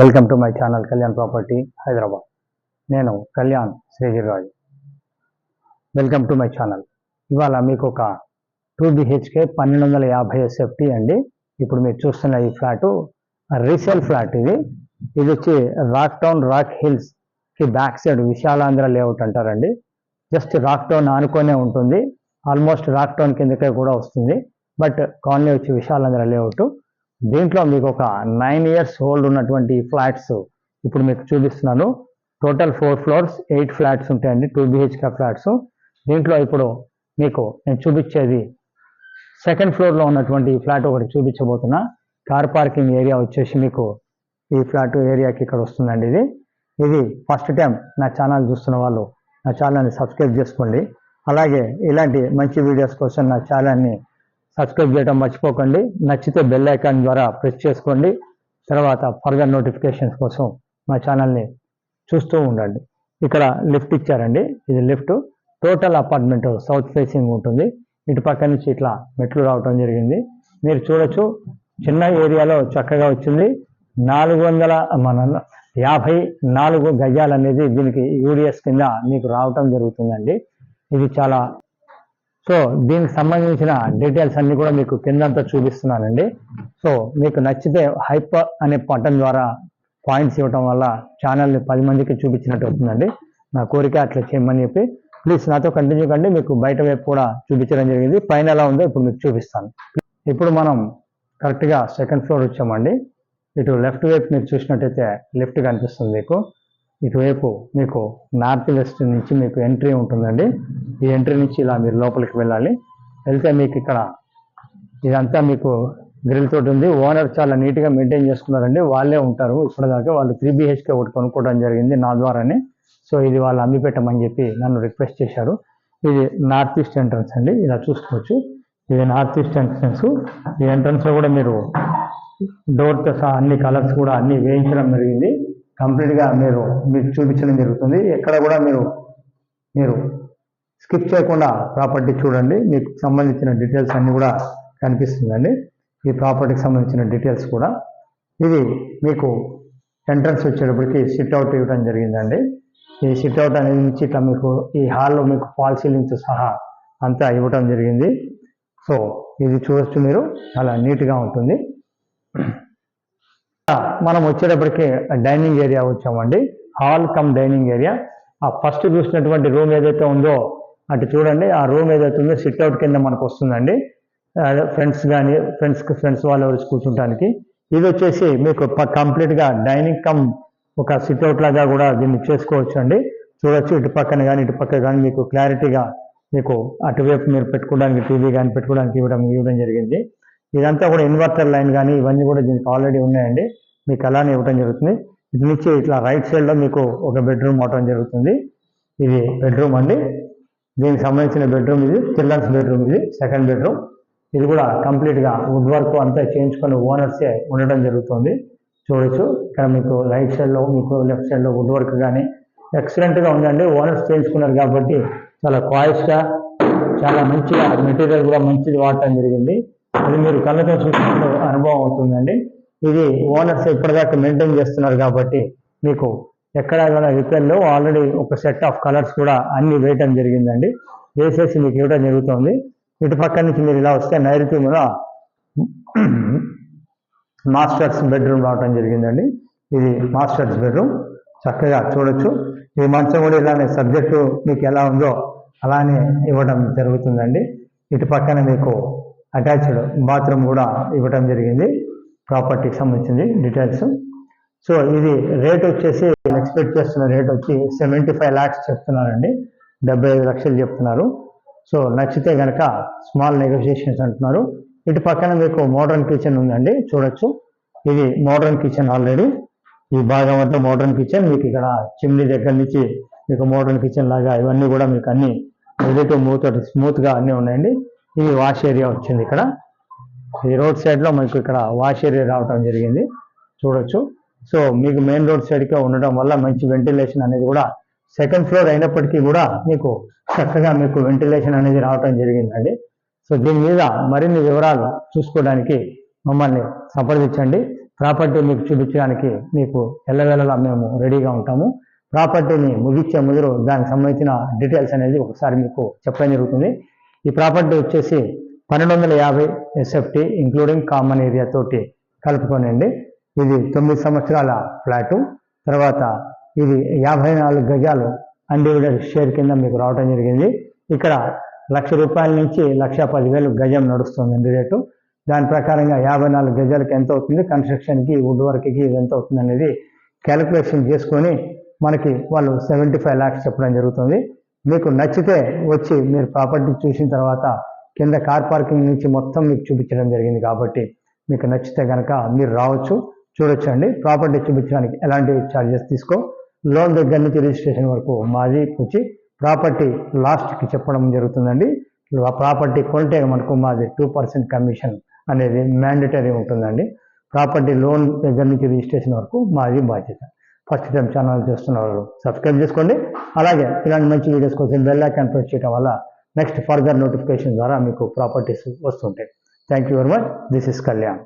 Welcome to my channel Kalyan property Hyderabad. నేను Kalyan Srigiriraju welcome to my channel. ఇవాళ మీకు ఒక two BHK పన్నెండు వందల యాభై ఎస్ఎఫ్టీ అండి. ఇప్పుడు మీరు చూస్తున్న ఈ ఫ్లాటు రీసేల్ ఫ్లాట్ ఇది. ఇది వచ్చి రాక్ టౌన్ రాక్ హిల్స్కి బ్యాక్ సైడ్ విశాలాంధ్ర లేఅవుట్ అంటారండి. జస్ట్ రాక్ టౌన్ ఆనుకొనే ఉంటుంది. ఆల్మోస్ట్ రాక్ టౌన్ కిందకే కూడా వస్తుంది. బట్ కాలనీ వచ్చి విశాలాంధ్ర లేఅవుట్. దీంట్లో మీకు ఒక నైన్ ఇయర్స్ ఓల్డ్ ఉన్నటువంటి ఫ్లాట్స్ ఇప్పుడు మీకు చూపిస్తున్నాను. Total four floors eight flats ఉంటాయండి టూ బిహెచ్కే ఫ్లాట్స్ దీంట్లో ఇప్పుడు మీకు నేను చూపించేది సెకండ్ ఫ్లోర్లో ఉన్నటువంటి ఫ్లాట్ ఒకటి చూపించబోతున్నా. కార్ పార్కింగ్ ఏరియా వచ్చేసి మీకు ఈ ఫ్లాట్ ఏరియాకి ఇక్కడ వస్తుందండి ఇది. ఇది ఫస్ట్ టైం నా ఛానల్ చూస్తున్న వాళ్ళు నా ఛానల్ని సబ్స్క్రైబ్ చేసుకోండి. అలాగే ఇలాంటి మంచి వీడియోస్ కోసం నా ఛానల్ని సబ్స్క్రైబ్ చేయడం మర్చిపోకండి. నచ్చితే బెల్ ఐకాన్ ద్వారా ప్రెస్ చేసుకోండి. తర్వాత ఫర్దర్ నోటిఫికేషన్స్ కోసం మా ఛానల్ని చూస్తూ ఉండండి. ఇక్కడ లిఫ్ట్ ఇచ్చారండి. ఇది lift total apartment south facing ఉంటుంది. ఇటు పక్క నుంచి ఇట్లా మెట్లు రావటం జరిగింది. మీరు చూడొచ్చు చిన్న ఏరియాలో చక్కగా వచ్చింది. నాలుగు వందల మన యాభై నాలుగు గజాలు అనేది దీనికి యూడిఎస్ కింద మీకు రావటం జరుగుతుందండి. ఇది చాలా సో దీనికి సంబంధించిన డీటెయిల్స్ అన్ని కూడా మీకు కిందంతా చూపిస్తున్నానండి. సో మీకు నచ్చితే హైప్ అనే బటన్ ద్వారా పాయింట్స్ ఇవ్వటం వల్ల ఛానల్ని పది మందికి చూపించినట్టు అవుతుందండి. నా కోరిక అట్లా చేయమని చెప్పి ప్లీజ్ నాతో కంటిన్యూ కండి మీకు బయట వైపు కూడా చూపించడం జరిగింది. పైన ఎలా ఉందో ఇప్పుడు మీకు చూపిస్తాను. ఇప్పుడు మనం కరెక్ట్గా సెకండ్ ఫ్లోర్ వచ్చామండి. ఇటు లెఫ్ట్ వైపు మీరు చూసినట్టయితే లెఫ్ట్ కనిపిస్తుంది మీకు. ఇటువైపు మీకు నార్త్ వెస్ట్ నుంచి మీకు ఎంట్రీ ఉంటుందండి. ఈ ఎంట్రీ నుంచి ఇలా మీరు లోపలికి వెళ్ళాలి. వెళ్తే మీకు ఇక్కడ ఇదంతా మీకు గ్రిల్ తోటి ఉంది. ఓనర్ చాలా నీట్గా మెయింటైన్ చేసుకున్నారండి. వాళ్ళే ఉంటారు. ఇప్పటిదాకా వాళ్ళు త్రీ బిహెచ్కే ఒకటి కొనుక్కోవడం జరిగింది నా ద్వారానే. సో ఇది వాళ్ళు అమ్మి పెట్టమని చెప్పి నన్ను రిక్వెస్ట్ చేశారు. ఇది నార్త్ ఈస్ట్ ఎంట్రన్స్ అండి. ఇలా చూసుకోవచ్చు. ఇది నార్త్ ఈస్ట్ ఎంట్రన్స్. ఈ ఎంట్రన్స్లో కూడా మీరు డోర్తో సహా అన్ని కలర్స్ కూడా అన్ని వేయించడం జరిగింది. కంప్లీట్గా మీరు మీకు చూపించడం జరుగుతుంది. ఎక్కడ కూడా మీరు మీరు స్కిప్ చేయకుండా ప్రాపర్టీ చూడండి. మీకు సంబంధించిన డీటెయిల్స్ అన్నీ కూడా కనిపిస్తుందండి. ఈ ప్రాపర్టీకి సంబంధించిన డీటెయిల్స్ కూడా. ఇది మీకు ఎంట్రన్స్ వచ్చేటప్పటికి సిట్ అవుట్ ఇవ్వడం జరిగిందండి. ఈ సిట్ అవుట్ అనేది నుంచి ఇట్లా మీకు ఈ హాల్లో మీకు ఫాల్ సీలింగ్తో సహా అంతా ఇవ్వటం జరిగింది. సో ఇది చూడొచ్చు మీరు. చాలా నీట్గా ఉంటుంది. మనం వచ్చేటప్పటికి డైనింగ్ ఏరియా వచ్చామండి. Hall cum dining area. ఆ ఫస్ట్ చూసినటువంటి రూమ్ ఏదైతే ఉందో అటు చూడండి ఆ రూమ్ ఏదైతే ఉందో సిట్ అవుట్ కింద మనకు వస్తుందండి. ఫ్రెండ్స్ కానీ ఫ్రెండ్స్కి ఫ్రెండ్స్ వాళ్ళు వచ్చి కూర్చుంటానికి. ఇది వచ్చేసి మీకు కంప్లీట్గా డైనింగ్ కమ్ ఒక సిట్ అవుట్ లాగా కూడా దీన్ని చేసుకోవచ్చు అండి చూడొచ్చు ఇటు పక్కన కానీ ఇటు పక్క కానీ మీకు క్లారిటీగా మీకు అటువైపు మీరు పెట్టుకోవడానికి టీవీ కానీ పెట్టుకోవడానికి ఇవ్వడం ఇవ్వడం జరిగింది. ఇదంతా కూడా ఇన్వర్టర్ లైన్ కానీ ఇవన్నీ కూడా దీనికి ఆల్రెడీ ఉన్నాయండి. మీకు అలానే ఇవ్వడం జరుగుతుంది. ఇది నుంచి ఇట్లా రైట్ సైడ్లో మీకు ఒక బెడ్రూమ్ అవటం జరుగుతుంది. ఇది బెడ్రూమ్ అండి. దీనికి సంబంధించిన బెడ్రూమ్ ఇది చిల్డ్రన్స్ బెడ్రూమ్ ఇది సెకండ్ బెడ్రూమ్ ఇది కూడా కంప్లీట్గా వుడ్ వర్క్ అంతా చేయించుకొని ఓనర్సే ఉండడం జరుగుతుంది. చూడొచ్చు. ఇక్కడ మీకు రైట్ సైడ్లో మీకు లెఫ్ట్ సైడ్లో వుడ్ వర్క్ కానీ ఎక్సలెంట్గా ఉందండి. ఓనర్స్ చేయించుకున్నారు కాబట్టి చాలా క్వాయిస్గా చాలా మంచిగా మెటీరియల్ కూడా మంచిది వాడటం జరిగింది. అది మీరు కళ్ళతో చూసినప్పుడు అనుభవం అవుతుందండి. ఇది ఓనర్స్ ఇప్పటిదాకా మెయింటైన్ చేస్తున్నారు కాబట్టి మీకు ఎక్కడ కూడా రిపేర్లో ఆల్రెడీ ఒక సెట్ ఆఫ్ కలర్స్ కూడా అన్ని వేయటం జరిగిందండి. వేసేసి మీకు ఇవ్వడం జరుగుతుంది. ఇటు పక్క నుంచి మీరు ఇలా వస్తే నైరుతి మీద మాస్టర్స్ బెడ్రూమ్ రావటం జరిగిందండి. ఇది మాస్టర్స్ బెడ్రూమ్. చక్కగా చూడొచ్చు. ఈ మంచం కూడా ఇలానే సబ్జెక్టు మీకు ఎలా ఉందో అలానే ఇవ్వడం జరుగుతుందండి. ఇటు పక్కన మీకు అటాచ్డ్ బాత్రూమ్ కూడా ఇవ్వటం జరిగింది. ప్రాపర్టీకి సంబంధించింది డీటెయిల్స్ సో ఇది రేట్ వచ్చేసి ఎక్స్పెక్ట్ చేస్తున్న రేట్ వచ్చి సెవెంటీ ఫైవ్ ల్యాక్స్ చెప్తున్నారండి. డెబ్బై ఐదు లక్షలు చెప్తున్నారు. సో నచ్చితే కనుక స్మాల్ నెగోషియేషన్స్ అంటున్నారు. ఇటు పక్కన మీకు మోడర్న్ కిచెన్ ఉందండి. చూడొచ్చు. ఇది మోడర్న్ కిచెన్ ఆల్రెడీ ఈ భాగం అంతా మోడర్న్ కిచెన్ మీకు ఇక్కడ చిమ్నీ దగ్గర నుంచి మీకు మోడర్న్ కిచెన్ లాగా ఇవన్నీ కూడా మీకు అన్ని ఏదైతే మూత్ స్మూత్గా అన్నీ ఉన్నాయండి. ఇది వాష్ ఏరియా వచ్చింది ఇక్కడ. ఈ రోడ్ సైడ్లో మీకు ఇక్కడ వాష్ ఏరియా రావటం జరిగింది. చూడొచ్చు. సో మీకు మెయిన్ రోడ్ సైడ్కే ఉండడం వల్ల మంచి వెంటిలేషన్ అనేది కూడా సెకండ్ ఫ్లోర్ అయినప్పటికీ కూడా మీకు చక్కగా మీకు వెంటిలేషన్ అనేది రావటం జరిగిందండి. సో దీని మీద మరిన్ని వివరాలు చూసుకోవడానికి మమ్మల్ని సంప్రదించండి. ప్రాపర్టీ మీకు చూపించడానికి మీకు ఎల్లవేళలా మేము రెడీగా ఉంటాము. ప్రాపర్టీని ముగించే ముందు దానికి సంబంధించిన డీటెయిల్స్ అనేది ఒకసారి మీకు చెప్పడం జరుగుతుంది. ఈ ప్రాపర్టీ వచ్చేసి పన్నెండు వందల యాభై ఎస్ఎఫ్టీ ఇంక్లూడింగ్ కామన్ ఏరియా తోటి కలుపుకోనండి. ఇది తొమ్మిది సంవత్సరాల ఫ్లాటు. తర్వాత ఇది యాభై నాలుగు గజాలు అన్డివిడెడ్ షేర్ కింద మీకు రావడం జరిగింది. ఇక్కడ లక్ష రూపాయల నుంచి లక్ష పదివేలు గజం నడుస్తుందండి రేటు. దాని ప్రకారంగా యాభై నాలుగు గజాలకు ఎంత అవుతుంది? కన్స్ట్రక్షన్కి వుడ్ వర్క్కి ఎంత అవుతుంది అనేది క్యాలిక్యులేషన్ చేసుకొని మనకి వాళ్ళు సెవెంటీ ఫైవ్ ల్యాక్స్ చెప్పడం జరుగుతుంది. మీకు నచ్చితే వచ్చి మీరు ప్రాపర్టీ చూసిన తర్వాత కింద కార్ పార్కింగ్ నుంచి మొత్తం మీకు చూపించడం జరిగింది కాబట్టి మీకు నచ్చితే కనుక మీరు రావచ్చు చూడొచ్చు అండి. ప్రాపర్టీ చూపించడానికి ఎలాంటి ఛార్జెస్ తీసుకో. లోన్ దగ్గర నుంచి రిజిస్ట్రేషన్ వరకు మాది వచ్చి ప్రాపర్టీ లాస్ట్కి చెప్పడం జరుగుతుందండి. ప్రాపర్టీ కొంటే మనకు మాది టూ పర్సెంట్ కమిషన్ అనేది మ్యాండటరీ ఉంటుందండి. ప్రాపర్టీ లోన్ దగ్గర నుంచి రిజిస్ట్రేషన్ వరకు మాది బాధ్యత. ఫస్ట్ టైం ఛానల్ చూస్తున్న వాళ్ళు సబ్స్క్రైబ్ చేసుకోండి. అలాగే ఇలాంటి మంచి వీడియోస్ కోసం బెల్ ఐకాన్ ప్రెస్ చేయడం వల్ల నెక్స్ట్ ఫర్దర్ నోటిఫికేషన్ ద్వారా మీకు ప్రాపర్టీస్ వస్తుంటాయి. Thank you very much this is Kalyan